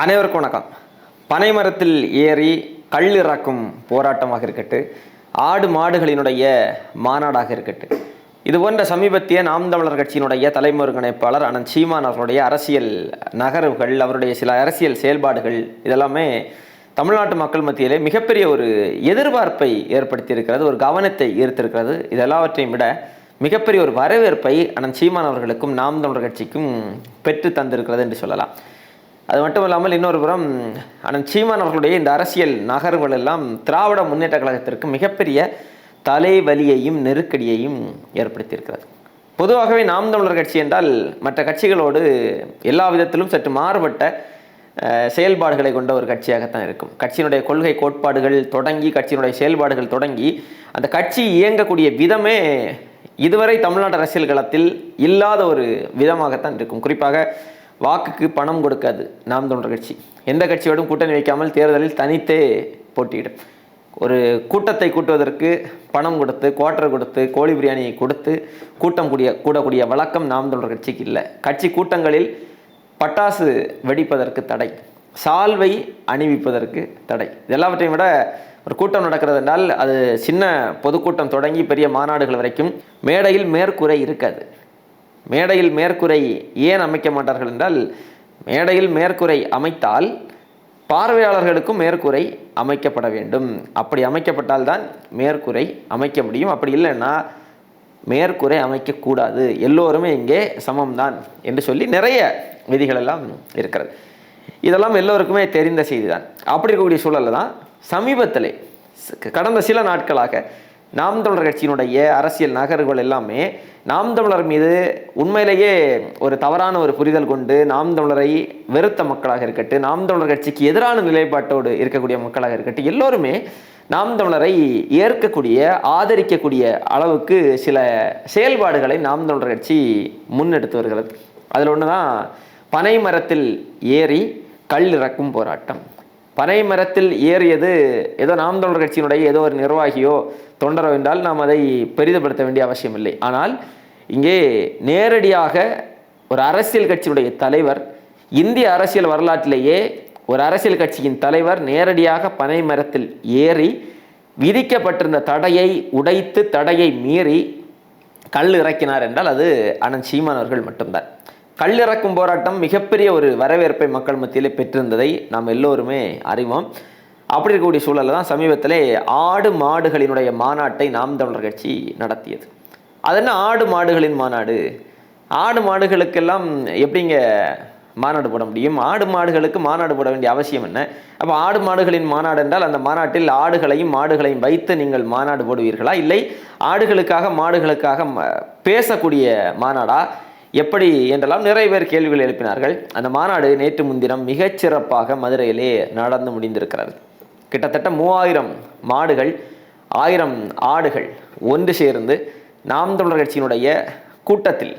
அனைவருக்கும் வணக்கம். பனைமரத்தில் ஏறி கல் இறக்கும் போராட்டமாக இருக்கட்டு ஆடு மாடுகளினுடைய மாநாடாக இருக்கட்டு. இது போன்ற சமீபத்திய நாம் தமிழர் கட்சியினுடைய தலைமை ஒருங்கிணைப்பாளர் அனந்த் சீமான் அவர்களுடைய அரசியல் நகர்வுகள் அவருடைய சில அரசியல் செயல்பாடுகள் இதெல்லாமே தமிழ்நாட்டு மக்கள் மத்தியிலே மிகப்பெரிய ஒரு எதிர்பார்ப்பை ஏற்படுத்தியிருக்கிறது ஒரு கவனத்தை ஈர்த்திருக்கிறது. இது எல்லாவற்றையும் விட மிகப்பெரிய ஒரு வரவேற்பை அனந்த் சீமான் அவர்களுக்கும் நாம் தமிழர் கட்சிக்கும் பெற்று தந்திருக்கிறது என்று சொல்லலாம். அது மட்டும் இல்லாமல் இன்னொரு புறம் அண்ணன் சீமான் அவர்களுடைய இந்த அரசியல் நகர்வுகள் எல்லாம் திராவிட முன்னேற்ற கழகத்திற்கு மிகப்பெரிய தலைவலியையும் நெருக்கடியையும் ஏற்படுத்தியிருக்கிறது. பொதுவாகவே நாம் தமிழர் கட்சி என்றால் மற்ற கட்சிகளோடு எல்லா விதத்திலும் சற்று மாறுபட்ட செயல்பாடுகளை கொண்ட ஒரு கட்சியாகத்தான் இருக்கும். கட்சியினுடைய கொள்கை கோட்பாடுகள் தொடங்கி கட்சியினுடைய செயல்பாடுகள் தொடங்கி அந்த கட்சி இயங்கக்கூடிய விதமே இதுவரை தமிழ்நாடு அரசியல் களத்தில் இல்லாத ஒரு விதமாகத்தான் இருக்கும். குறிப்பாக வாக்குக்கு பணம் கொடுக்காது. நாம் தொண்டர் கட்சி. எந்த கட்சியோடும் கூட்டணி வைக்காமல் தேர்தலில் தனித்தே போட்டியிடும் ஒரு கூட்டத்தை கூட்டுவதற்கு பணம் கொடுத்து குவார்டர் கொடுத்து கோழி பிரியாணியை கொடுத்து கூட்டம் கூடிய கூடக்கூடிய வழக்கம் நாம் தொண்டர் கட்சிக்கு இல்லை. கட்சி கூட்டங்களில் பட்டாசு வெடிப்பதற்கு தடை. சால்வை அணிவிப்பதற்கு தடை. இது எல்லாவற்றையும் விட ஒரு கூட்டம் நடக்கிறது என்றால் அது சின்ன பொதுக்கூட்டம் தொடங்கி பெரிய மாநாடுகள் வரைக்கும் மேடையில் மேற்கூரை இருக்காது. மேடையில் மேற்கூரை ஏன் அமைக்க மாட்டார்கள் என்றால் மேடையில் மேற்கூரை அமைத்தால் பார்வையாளர்களுக்கும் மேற்கூரை அமைக்கப்பட வேண்டும். அப்படி அமைக்கப்பட்டால்தான் மேற்கூரை அமைக்க முடியும். அப்படி இல்லைன்னா மேற்கூரை அமைக்கக்கூடாது எல்லோருமே இங்கே சமம்தான் என்று சொல்லி நிறைய விதிகள் எல்லாம் இருக்கிறது. இதெல்லாம் எல்லோருக்குமே தெரிந்த செய்தி தான் அப்படி இருக்கக்கூடிய சூழலில் தான் சமீபத்திலே கடந்த சில நாட்களாக நாம் தமிழர் கட்சியினுடைய அரசியல் நகர்வுகள் எல்லாமே நாம் தமிழர் மீது உண்மையிலேயே ஒரு தவறான ஒரு புரிதல் கொண்டு நாம் தமிழரை வெறுத்த மக்களாக இருக்கட்டும் நாம் தமிழர் கட்சிக்கு எதிரான நிலைப்பாட்டோடு இருக்கக்கூடிய மக்களாக இருக்கட்டும் எல்லோருமே நாம் தமிழரை ஏற்கக்கூடிய ஆதரிக்கக்கூடிய அளவுக்கு சில செயல்பாடுகளை நாம் தமிழர் கட்சி முன்னெடுத்து வருகிறது. அதில் ஒன்று தான் பனை மரத்தில் ஏறி கல் இறக்கும் போராட்டம். பனை மரத்தில் ஏறியது ஏதோ நாம் தமிழர் கட்சியினுடைய ஏதோ ஒரு நிர்வாகியோ தொண்டரோ என்றால் நாம் அதை பெரிதப்படுத்த வேண்டிய அவசியம் இல்லை ஆனால் இங்கே நேரடியாக ஒரு அரசியல் கட்சியினுடைய தலைவர் இந்திய அரசியல் வரலாற்றிலேயே ஒரு அரசியல் கட்சியின் தலைவர் நேரடியாக பனை மரத்தில் ஏறி விதிக்கப்பட்டிருந்த தடையை உடைத்து தடையை மீறி கல் இறக்கினார் என்றால் அது அனந்த் சீமான் அவர்கள் மட்டும்தான். கல் இறக்கும் போராட்டம் மிகப்பெரிய ஒரு வரவேற்பை மக்கள் மத்தியிலே பெற்றிருந்ததை நாம் எல்லோருமே அறிவோம். அப்படி இருக்கக்கூடிய சூழலில் தான் சமீபத்திலே ஆடு மாடுகளினுடைய மாநாட்டை நாம் தமிழர் கட்சி நடத்தியது. அது என்ன ஆடு மாடுகளின் மாநாடு? ஆடு மாடுகளுக்கெல்லாம் எப்படிங்க மாநாடு போட முடியும்? ஆடு மாடுகளுக்கு மாநாடு போட வேண்டிய அவசியம் என்ன? அப்போ ஆடு மாடுகளின் மாநாடு என்றால் அந்த மாநாட்டில் ஆடுகளையும் மாடுகளையும் வைத்து நீங்கள் மாநாடு போடுவீர்களா? இல்லை ஆடுகளுக்காக மாடுகளுக்காக பேசக்கூடிய மாநாடா? எப்படி என்றெல்லாம் நிறைய பேர் கேள்விகள் எழுப்பினார்கள். அந்த மாநாடு நேற்று முன்தினம் மிகச்சிறப்பாக மதுரையிலே நடந்து முடிந்திருக்கிறது. கிட்டத்தட்ட மூவாயிரம் மாடுகள் ஆயிரம் ஆடுகள் ஒன்று சேர்ந்து நாம் தமிழர் கட்சியினுடைய கூட்டத்தில்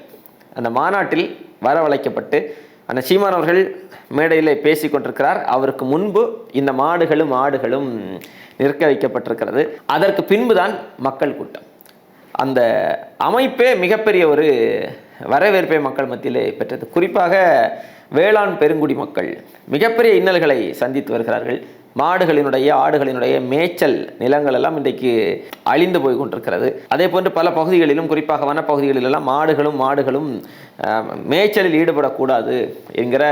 அந்த மாநாட்டில் வரவழைக்கப்பட்டு அந்த சீமான் அவர்கள் மேடையில் பேசி கொண்டிருக்கிறார். அவருக்கு முன்பு இந்த மாடுகளும் ஆடுகளும் நிற்க வைக்கப்பட்டிருக்கிறது. அதற்கு பின்புதான் மக்கள் கூட்டம். அந்த அமைப்பே மிகப்பெரிய ஒரு வரவேற்பை மக்கள் மத்தியிலே பெற்றது. குறிப்பாக வேளாண் பெருங்குடி மக்கள் மிகப்பெரிய இன்னல்களை சந்தித்து வருகிறார்கள். மாடுகளினுடைய ஆடுகளினுடைய மேய்ச்சல் நிலங்கள் எல்லாம் இன்றைக்கு அழிந்து போய் கொண்டிருக்கிறது. அதே போன்று பல பகுதிகளிலும் குறிப்பாக வனப்பகுதிகளிலெல்லாம் மாடுகளும் மாடுகளும் மேய்ச்சலில் ஈடுபடக்கூடாது என்கிற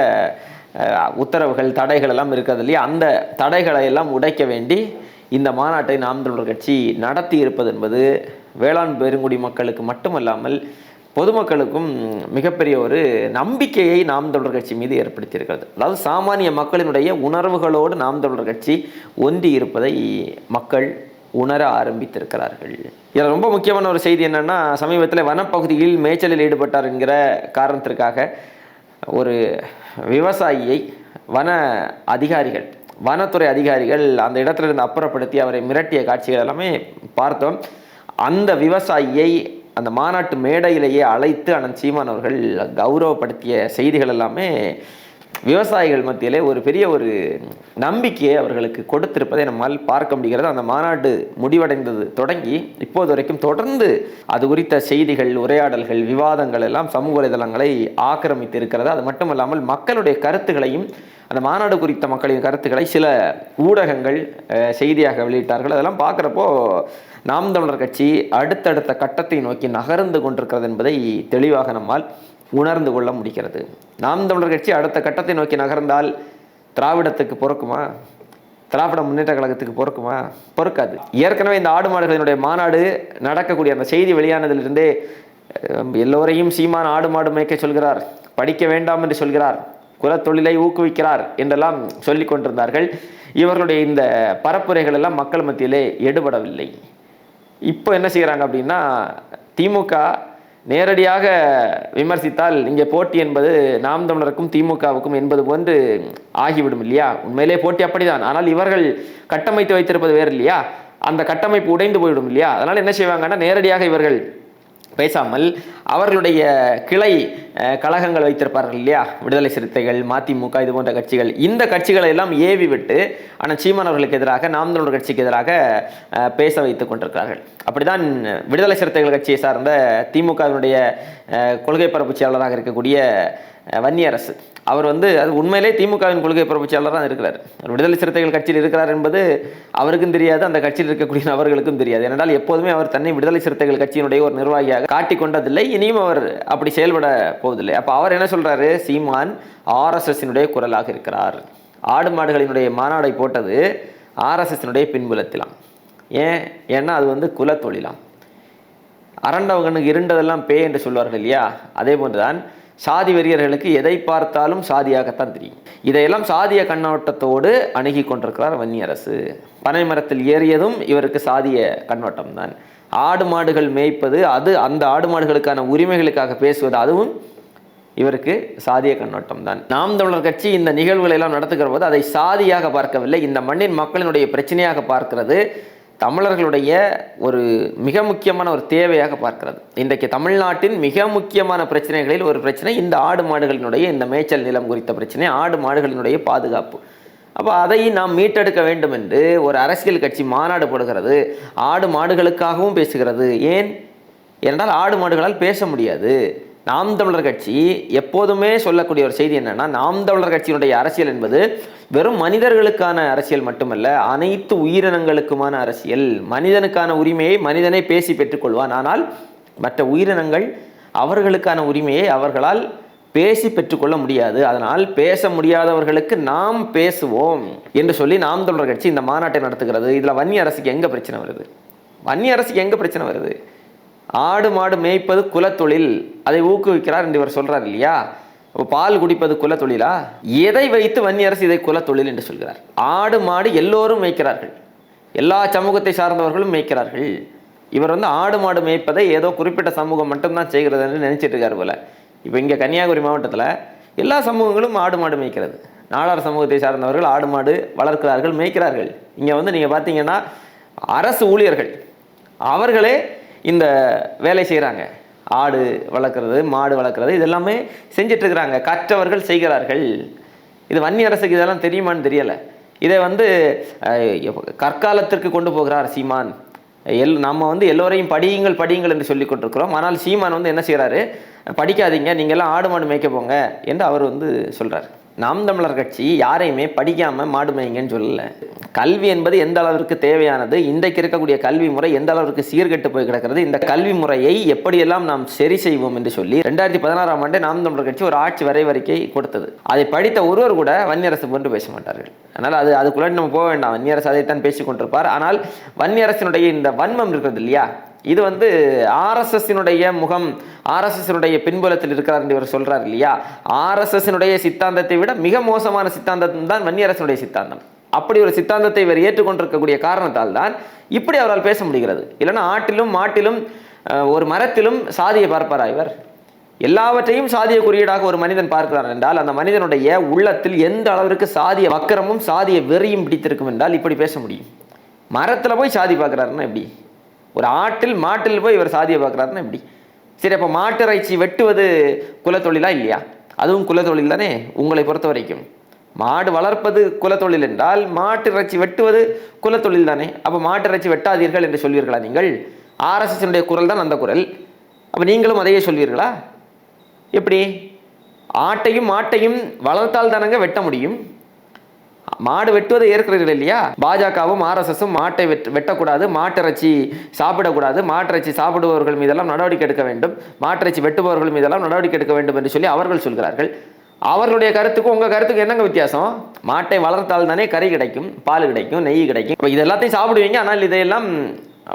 உத்தரவுகள் தடைகள் எல்லாம் இருக்கிறது இல்லையா? அந்த தடைகளை எல்லாம் உடைக்க வேண்டி இந்த மாநாட்டை நாம் தமிழர் கட்சி நடத்தி இருப்பது என்பது வேளாண் பெருங்குடி மக்களுக்கு மட்டுமல்லாமல் பொதுமக்களுக்கும் மிகப்பெரிய ஒரு நம்பிக்கையை நாம் தொடர் கட்சி மீது ஏற்படுத்தியிருக்கிறது. அதாவது சாமானிய மக்களினுடைய உணர்வுகளோடு நாம் தொடர் கட்சி ஒன்றி இருப்பதை மக்கள் உணர ஆரம்பித்திருக்கிறார்கள். இதில் ரொம்ப முக்கியமான ஒரு செய்தி என்னென்னா சமீபத்தில் வனப்பகுதியில் மேய்ச்சலில் ஈடுபட்டார் என்கிற காரணத்திற்காக ஒரு விவசாயியை வன அதிகாரிகள் வனத்துறை அதிகாரிகள் அந்த இடத்துல இருந்து அப்புறப்படுத்தி அவரை மிரட்டிய காட்சிகள் எல்லாமே பார்த்தோம். அந்த விவசாயியை அந்த மாநாட்டு மேடையிலேயே அழைத்து அனந்த் சீமான் அவர்கள் கௌரவப்படுத்திய செய்திகள் எல்லாமே விவசாயிகள் மத்தியிலே ஒரு பெரிய ஒரு நம்பிக்கையை அவர்களுக்கு கொடுத்திருப்பதை நம்மால் பார்க்க முடிகிறது. அந்த மாநாடு முடிவடைந்தது தொடங்கி இப்போது வரைக்கும் தொடர்ந்து அது குறித்த செய்திகள் உரையாடல்கள் விவாதங்கள் எல்லாம் சமூக வலைதளங்களை ஆக்கிரமித்து இருக்கிறது அது மட்டுமல்லாமல் மக்களுடைய கருத்துக்களையும் அந்த மாநாடு குறித்த மக்களின் கருத்துக்களை சில ஊடகங்கள் செய்தியாக வெளியிட்டார்கள். அதெல்லாம் பார்க்குறப்போ நாம் தமிழர் கட்சி அடுத்தடுத்த கட்டத்தை நோக்கி நகர்ந்து கொண்டிருக்கிறது என்பதை தெளிவாக நம்மால் உணர்ந்து கொள்ள முடிகிறது. நாம் தமிழர் கட்சி அடுத்த கட்டத்தை நோக்கி நகர்ந்தால் திராவிடத்துக்கு பொறுக்குமா? திராவிட முன்னேற்ற கழகத்துக்கு பொறுக்குமா? பொறுக்காது. ஏற்கனவே இந்த ஆடு மாடுகளினுடைய மாநாடு நடக்கக்கூடிய அந்த செய்தி வெளியானதிலிருந்தே எல்லோரையும் சீமான ஆடு மாடு மேய்க்க சொல்கிறார் படிக்க வேண்டாம் என்று சொல்கிறார் குலத்தொழிலை ஊக்குவிக்கிறார் என்றெல்லாம் சொல்லிக் கொண்டிருந்தார்கள். இவர்களுடைய இந்த பரப்புரைகள் எல்லாம் மக்கள் மத்தியிலே எடுபடவில்லை. இப்போ என்ன செய்கிறாங்க அப்படின்னா திமுக நேரடியாக விமர்சித்தால் இங்கே போட்டி என்பது நாம் தமிழருக்கும் திமுகவுக்கும் என்பது போன்று ஆகிவிடும் இல்லையா? உண்மையிலே போட்டி அப்படிதான். ஆனால் இவர்கள் கட்டமைத்து வைத்திருப்பது வேறு இல்லையா அந்த கட்டமைப்பு உடைந்து போய்விடும் இல்லையா? அதனால் என்ன செய்வாங்கன்னா நேரடியாக இவர்கள் பேசாமல் அவர்களுடைய கிளை கழகங்கள் வைத்திருப்பார்கள் இல்லையா? விடுதலை சிறுத்தைகள் மதிமுக இது போன்ற கட்சிகள். இந்த கட்சிகளை எல்லாம் ஏவி விட்டு ஆனால் சீமான் அவர்களுக்கு எதிராக நாம் தமிழர் கட்சிக்கு எதிராக பேச வைத்துக் கொண்டிருக்கிறார்கள். அப்படிதான் விடுதலை சிறுத்தைகள் கட்சியை சார்ந்த திமுகவினுடைய கொள்கை பரப்பு செயலாளராக இருக்கக்கூடிய வன்னியரசு அவர் வந்து அது உண்மையிலே திமுகவின் கொள்கை பரப்பு தான் இருக்கிறார். அவர் விடுதலை சிறுத்தைகள் கட்சியில் இருக்கிறார் என்பது அவருக்கும் தெரியாது அந்த கட்சியில் இருக்கக்கூடிய நபர்களுக்கும் தெரியாது. ஏனென்றால் எப்போதுமே அவர் தன்னை விடுதலை சிறுத்தைகள் கட்சியினுடைய ஒரு நிர்வாகியாக காட்டிக் கொண்டதில்லை. இனியும் அவர் அப்படி செயல்பட போவதில்லை. அப்போ அவர் என்ன சொல்றாரு? சீமான் ஆர்எஸ்எஸ்னுடைய குரலாக இருக்கிறார். ஆடு மாடுகளினுடைய மாநாடை போட்டது ஆர்எஸ்எஸ்னுடைய பின்புலத்திலாம். ஏன்? ஏன்னா அது வந்து குலத்தொழிலாம். அரண்டவகனுக்கு இருண்டதெல்லாம் பே என்று சொல்வார்கள் இல்லையா? அதே போன்றுதான் சாதி வெறியர்களுக்கு எதை பார்த்தாலும் சாதியாகத்தான் தெரியும். இதையெல்லாம் சாதிய கண்ணோட்டத்தோடு அணுகி கொண்டிருக்கிறார் வன்னியரசு. பனை மரத்தில் ஏறியதும் இவருக்கு சாதிய கண்ணோட்டம் தான் ஆடு மாடுகள் மேய்ப்பது அது அந்த ஆடு மாடுகளுக்கான உரிமைகளுக்காக பேசுவது அதுவும் இவருக்கு சாதிய கண்ணோட்டம் தான் நாம் தமிழர் கட்சி இந்த நிகழ்வுகளை எல்லாம் நடத்துகிற போது அதை சாதியாக பார்க்கவில்லை. இந்த மண்ணின் மக்களினுடைய பிரச்சனையாக பார்க்கிறது. தமிழர்களுடைய ஒரு மிக முக்கியமான ஒரு தேவையாக பார்க்கிறது. இன்றைக்கு தமிழ்நாட்டின் மிக முக்கியமான பிரச்சனைகளில் ஒரு பிரச்சனை இந்த ஆடு மாடுகளினுடைய இந்த மேய்ச்சல் நிலம் குறித்த பிரச்சனை ஆடு மாடுகளினுடைய பாதுகாப்பு. அப்போ அதை நாம் மீட்டெடுக்க வேண்டும் என்று ஒரு அரசியல் கட்சி மாநாடு போடுகிறது. ஆடு மாடுகளுக்காகவும் பேசுகிறது. ஏன்? என்றால் ஆடு மாடுகளால் பேச முடியாது. நாம் தமிழர் கட்சி எப்போதுமே சொல்லக்கூடிய ஒரு செய்தி என்னன்னா நாம் தமிழர் கட்சியினுடைய அரசியல் என்பது வெறும் மனிதர்களுக்கான அரசியல் மட்டுமல்ல அனைத்து உயிரினங்களுக்குமான அரசியல். மனிதனுக்கான உரிமையை மனிதனே பேசி பெற்றுக்கொள்வான். ஆனால் மற்ற உயிரினங்கள் அவர்களுக்கான உரிமையை அவர்களால் பேசி பெற்றுக்கொள்ள முடியாது. அதனால் பேச முடியாதவர்களுக்கு நாம் பேசுவோம் என்று சொல்லி நாம் தமிழர் கட்சி இந்த மாநாட்டை நடத்துகிறது. இதில் வன்னி அரசுக்கு எங்கே பிரச்சனை வருது? வன்னி அரசுக்கு எங்கே பிரச்சனை வருது? ஆடு மாடு மேய்ப்பது குலத்தொழில். அதை ஊக்குவிக்கிறார் என்று இவர் சொல்கிறார் இல்லையா? பால் குடிப்பது குலத்தொழிலா? எதை வைத்து வன்னி அரசு இதை குலத்தொழில் என்று சொல்கிறார்? ஆடு மாடு எல்லோரும் மேய்க்கிறார்கள். எல்லா சமூகத்தை சார்ந்தவர்களும் மேய்க்கிறார்கள். இவர் வந்து ஆடு மாடு மேய்ப்பதை ஏதோ குறிப்பிட்ட சமூகம் மட்டும்தான் செய்கிறது என்று நினைச்சிட்டு இருக்கார் போல. இப்போ இங்கே கன்னியாகுமரி மாவட்டத்தில் எல்லா சமூகங்களும் ஆடு மாடு மேய்க்கிறது. நாடார் சமூகத்தை சார்ந்தவர்கள் ஆடு மாடு வளர்க்கிறார்கள் மேய்க்கிறார்கள். இங்கே வந்து நீங்கள் பார்த்தீங்கன்னா அரசு ஊழியர்கள். அவர்களே இந்த வேலை செய்கிறாங்க ஆடு வளர்க்குறது மாடு வளர்க்குறது இதெல்லாமே எல்லாமே கற்றவர்கள் செய்கிறார்கள். இது வன்னி அரசுக்கு இதெல்லாம் தெரியுமான்னு தெரியலை. இதை வந்து கற்காலத்திற்கு கொண்டு போகிறார் சீமான். எல் நம்ம வந்து எல்லோரையும் படியுங்கள் படியுங்கள் என்று சொல்லி கொண்டிருக்கிறோம். ஆனால் சீமான் வந்து என்ன செய்கிறாரு படிக்காதீங்க நீங்கள்லாம் ஆடு மாடு மேய்க்க போங்க என்று அவர் வந்து சொல்கிறார் நாம் தமிழர் கட்சி யாரையுமே படிக்காம மாடு மேய்ங்கன்னு சொல்லல. கல்வி என்பது எந்த அளவிற்கு தேவையானது? இன்றைக்கு இருக்கக்கூடிய கல்வி முறை எந்த அளவிற்கு சீர்கெட்டு போய் கிடக்கிறது? இந்த கல்வி முறையை எப்படியெல்லாம் நாம் சரி செய்வோம் என்று சொல்லி ரெண்டாயிரத்தி பதினாறாம் ஆண்டு நாம் தமிழர் கட்சி ஒரு ஆட்சி வரைவறிக்கை கொடுத்தது. அதை படித்த ஒருவர் கூட வன்னியரசு போன்று பேச மாட்டார்கள் அதனால் அது அதுக்குள்ள நம்ம போக வேண்டாம். வன்னியரசு அதைத்தான் பேசிக் கொண்டிருப்பார் ஆனால் வன்னியரசினுடைய இந்த வன்மம் இருக்கிறது இல்லையா? இது வந்து ஆர்எஸ்எஸ்னுடைய முகம் ஆர்எஸ்எஸ்னுடைய பின்புலத்தில் இருக்கிறார் என்று இவர் சொல்கிறார் இல்லையா? ஆர்எஸ்எஸ்னுடைய சித்தாந்தத்தை விட மிக மோசமான சித்தாந்தம் தான் வன்னியரசனுடைய சித்தாந்தம். அப்படி ஒரு சித்தாந்தத்தை இவர் ஏற்றுக்கொண்டிருக்கக்கூடிய காரணத்தால் தான் இப்படி அவரால் பேச முடிகிறது. இல்லைன்னா ஆட்டிலும் மாட்டிலும் ஒரு மரத்திலும் சாதியை பார்ப்பாரா இவர்? எல்லாவற்றையும் சாதிய குறியீடாக ஒரு மனிதன் பார்க்கிறார் என்றால் அந்த மனிதனுடைய உள்ளத்தில் எந்த அளவிற்கு சாதிய வக்கரமும் சாதிய வெறியும் பிடித்திருக்கும் என்றால் இப்படி பேச முடியும். மரத்தில் போய் சாதி பார்க்குறாருன்னா எப்படி? ஒரு ஆட்டில் மாட்டில் போய் இவர் சாதியை பார்க்குறாருன்னா எப்படி? சரி அப்போ மாட்டிறைச்சி வெட்டுவது குலத்தொழிலா இல்லையா? அதுவும் குலத்தொழில் தானே? உங்களை பொறுத்த வரைக்கும். மாடு வளர்ப்பது குலத்தொழில் என்றால் மாட்டிறைச்சி வெட்டுவது குலத்தொழில் தானே? அப்போ மாட்டிறைச்சி வெட்டாதீர்கள் என்று சொல்வீர்களா நீங்கள்? ஆர்எஸ்எஸ்னுடைய குரல் தான் அந்த குரல். அப்போ நீங்களும் அதையே சொல்வீர்களா? எப்படி? ஆட்டையும் மாட்டையும் வளர்த்தால் தானங்க வெட்ட முடியும்? மாடு வெட்டுவதை ஏற்கிறீர்கள் இல்லையா? பாஜகவும் ஆர்எஸ்எஸும் மாட்டை வெட் வெட்டக்கூடாது மாட்டிறைச்சி சாப்பிடக்கூடாது மாட்டிறைச்சி சாப்பிடுபவர்கள் மீதெல்லாம் நடவடிக்கை எடுக்க வேண்டும் மாட்டிறைச்சி வெட்டுபவர்கள் மீதெல்லாம் நடவடிக்கை எடுக்க வேண்டும் என்று சொல்லி அவர்கள் சொல்கிறார்கள். அவர்களுடைய கருத்துக்கும் உங்கள் கருத்துக்கும் என்னங்க வித்தியாசம்? மாட்டை வளர்த்தால் தானே கறி கிடைக்கும் பால் கிடைக்கும் நெய் கிடைக்கும். இப்போ இது எல்லாத்தையும் சாப்பிடுவீங்க ஆனால் இதையெல்லாம்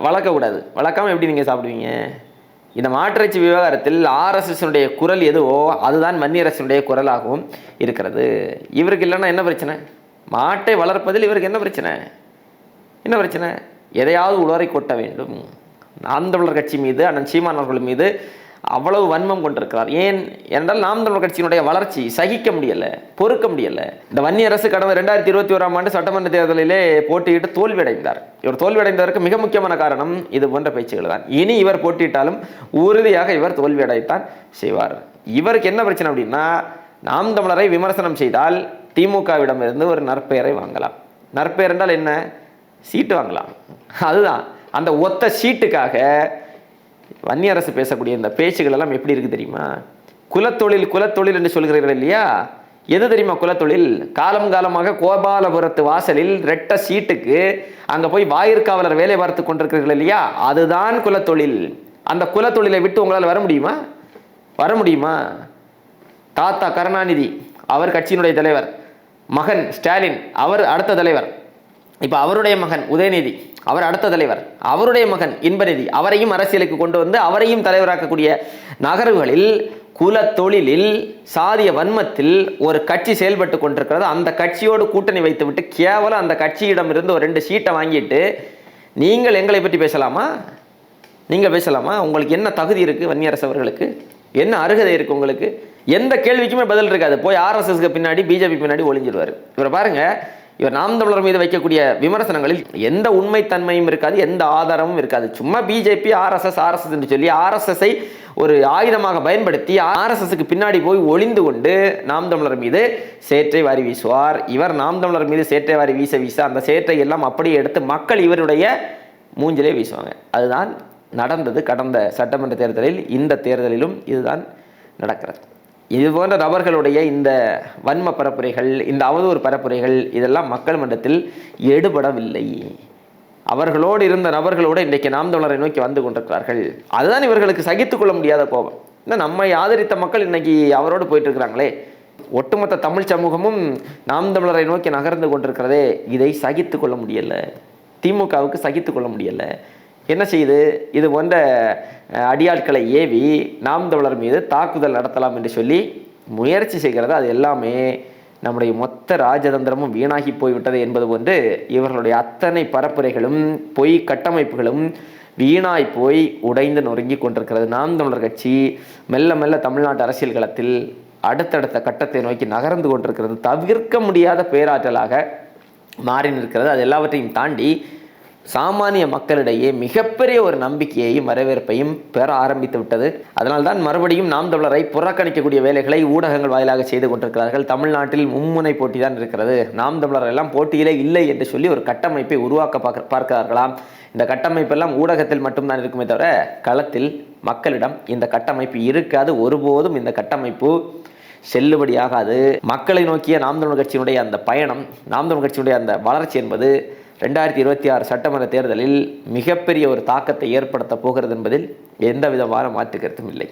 வளர்க்கக்கூடாது வளர்க்காம எப்படி நீங்கள் சாப்பிடுவீங்க? இந்த மாட்டிறைச்சி விவகாரத்தில் ஆர்எஸ்எஸ்னுடைய குரல் எதுவோ அதுதான் மன்னியரசனுடைய குரலாகவும் இருக்கிறது. இவருக்கு இல்லைன்னா என்ன பிரச்சனை? மாட்டை வளர்ப்பதில் இவருக்கு என்ன பிரச்சனை? என்ன பிரச்சனை? எதையாவது உளரை கொட்ட வேண்டும். நாம் தமிழர் கட்சி மீது அண்ணன் சீமான் அவர்கள் மீது அவ்வளவு வன்மம் கொண்டிருக்கிறார். ஏன் என்றால் நாம் தமிழர் கட்சியினுடைய வளர்ச்சி சகிக்க முடியல பொறுக்க முடியல. இந்த வன்னி அரசு கடந்த ரெண்டாயிரத்தி இருபத்தி ஓராம் ஆண்டு சட்டமன்ற தேர்தலிலே போட்டியிட்டு தோல்வியடைந்தார். இவர் தோல்வி அடைந்ததற்கு மிக முக்கியமான காரணம் இது போன்ற பேச்சுகள் தான். இனி இவர் போட்டியிட்டாலும் உறுதியாக இவர் தோல்வியடைத்தான் செய்வார். இவருக்கு என்ன பிரச்சனை அப்படின்னா நாம் தமிழரை விமர்சனம் செய்தால் திமுகவிடம் இருந்து ஒரு நற்பெயரை வாங்கலாம். நற்பெயர் என்றால் என்ன? சீட்டு வாங்கலாம். அதுதான். அந்த ஒத்த சீட்டுக்காக வன்னியரசு பேசக்கூடிய இந்த பேச்சுகள் எல்லாம் எப்படி இருக்கு தெரியுமா? குலத்தொழில் குலத்தொழில் என்று சொல்கிறீர்கள் இல்லையா? எது தெரியுமா குலத்தொழில்? காலம் காலமாக கோபாலபுரத்து வாசலில் ரெட்ட சீட்டுக்கு அங்க போய் வாயிற்காவலர் வேலை பார்த்து கொண்டிருக்கிறீர்கள் இல்லையா? அதுதான் குலத்தொழில். அந்த குலத்தொழிலை விட்டு உங்களால் வர முடியுமா? வர முடியுமா? தாத்தா கருணாநிதி அவர் கட்சியினுடைய தலைவர். மகன் ஸ்டாலின் அவர் அடுத்த தலைவர். இப்போ அவருடைய மகன் உதயநிதி அவர் அடுத்த தலைவர். அவருடைய மகன் இன்பநிதி அவரையும் அரசியலுக்கு கொண்டு வந்து அவரையும் தலைவராக்கக்கூடிய நகர்வுகளில் குல தொழிலில் சாதிய வன்மத்தில் ஒரு கட்சி செயல்பட்டு கொண்டிருக்கிறது. அந்த கட்சியோடு கூட்டணி வைத்துவிட்டு கேவலம் அந்த கட்சியிடம் இருந்து ஒரு ரெண்டு சீட்டை வாங்கிட்டு நீங்கள் எங்களை பற்றி பேசலாமா? நீங்கள் பேசலாமா? உங்களுக்கு என்ன தகுதி இருக்குது வன்னியரசு அவர்களுக்கு? என்ன அருகதை இருக்குது உங்களுக்கு? எந்த கேள்விக்குமே பதில் இருக்காது. போய் ஆர்எஸ்எஸ்க்கு பின்னாடி பிஜேபி பின்னாடி ஒளிஞ்சிடுவார் இவரை பாருங்க இவர் நாம் தமிழர் மீது வைக்கக்கூடிய விமர்சனங்களில் எந்த உண்மைத்தன்மையும் இருக்காது எந்த ஆதாரமும் இருக்காது. சும்மா பிஜேபி ஆர்எஸ்எஸ் ஆர்எஸ்எஸ் என்று சொல்லி ஆர்எஸ்எஸ்ஐ ஒரு ஆயுதமாக பயன்படுத்தி ஆர்எஸ்எஸ்க்கு பின்னாடி போய் ஒளிந்து கொண்டு நாம் தமிழர் மீது சேற்றை வாரி வீசுவார். இவர் நாம் தமிழர் மீது சேற்றை வாரி வீச வீச அந்த சேற்றை எல்லாம் அப்படியே எடுத்து மக்கள் இவருடைய மூஞ்சிலே வீசுவாங்க. அதுதான் நடந்தது கடந்த சட்டமன்ற தேர்தலில் இந்த தேர்தலிலும் இதுதான் நடக்கிறது. இது போன்ற நபர்களுடைய இந்த வன்ம பரப்புரைகள் இந்த அவதூறு பரப்புரைகள் இதெல்லாம் மக்கள் மன்றத்தில் எடுபடவில்லை. அவர்களோடு இருந்த நபர்களோடு இன்றைக்கு நாம் தமிழரை நோக்கி வந்து கொண்டிருக்கிறார்கள். அதுதான் இவர்களுக்கு சகித்துக் கொள்ள முடியாத கோபம். இன்னும் நம்மை ஆதரித்த மக்கள் இன்னைக்கு அவரோடு போயிட்டு இருக்கிறாங்களே ஒட்டுமொத்த தமிழ் சமூகமும் நாம் தமிழரை நோக்கி நகர்ந்து கொண்டிருக்கிறதே. இதை சகித்து கொள்ள முடியலை. திமுகவுக்கு சகித்து கொள்ள முடியலை. என்ன செய்யுது இது போன்ற அடியாட்களை ஏவி நாம் தமிழர் மீது தாக்குதல் நடத்தலாம் என்று சொல்லி முயற்சி செய்கிறது. அது எல்லாமே நம்முடைய மொத்த ராஜதந்திரமும் வீணாகி போய்விட்டது என்பது போன்று இவர்களுடைய அத்தனை பரப்புரைகளும் பொய் கட்டமைப்புகளும் வீணாய் போய் உடைந்து நொறுங்கி கொண்டிருக்கிறது. நாம் தமிழர் கட்சி மெல்ல மெல்ல தமிழ்நாட்டு அரசியல் களத்தில் அடுத்தடுத்த கட்டத்தை நோக்கி நகர்ந்து கொண்டிருக்கிறது. தவிர்க்க முடியாத பேராற்றலாக மாறி நிற்கிறது. அது எல்லாவற்றையும் தாண்டி சாமானிய மக்களிடையே மிகப்பெரிய ஒரு நம்பிக்கையையும் வரவேற்பையும் பெற ஆரம்பித்து விட்டது. அதனால்தான் மறுபடியும் நாம் தமிழரை புறக்கணிக்கக்கூடிய வேலைகளை ஊடகங்கள் வாயிலாக செய்து கொண்டிருக்கிறார்கள். தமிழ்நாட்டில் மும்முனை போட்டி தான் இருக்கிறது. நாம் தமிழர் எல்லாம் போட்டியிலே இல்லை என்று சொல்லி ஒரு கட்டமைப்பை உருவாக்க பார்க்க பார்க்கிறார்களாம். இந்த கட்டமைப்பெல்லாம் ஊடகத்தில் மட்டும்தான் இருக்குமே தவிர களத்தில் மக்களிடம் இந்த கட்டமைப்பு இருக்காது. ஒருபோதும் இந்த கட்டமைப்பு செல்லுபடியாகாது. மக்களை நோக்கிய நாம் தமிழர் கட்சியினுடைய அந்த பயணம் நாம் தமிழர் கட்சியினுடைய அந்த வளர்ச்சி என்பது ரெண்டாயிரத்தி இருபத்தி ஆறு சட்டமன்ற தேர்தலில் மிகப்பெரிய ஒரு தாக்கத்தை ஏற்படுத்த போகிறது என்பதில் எந்த விதமான மாற்று கருத்தும் இல்லை.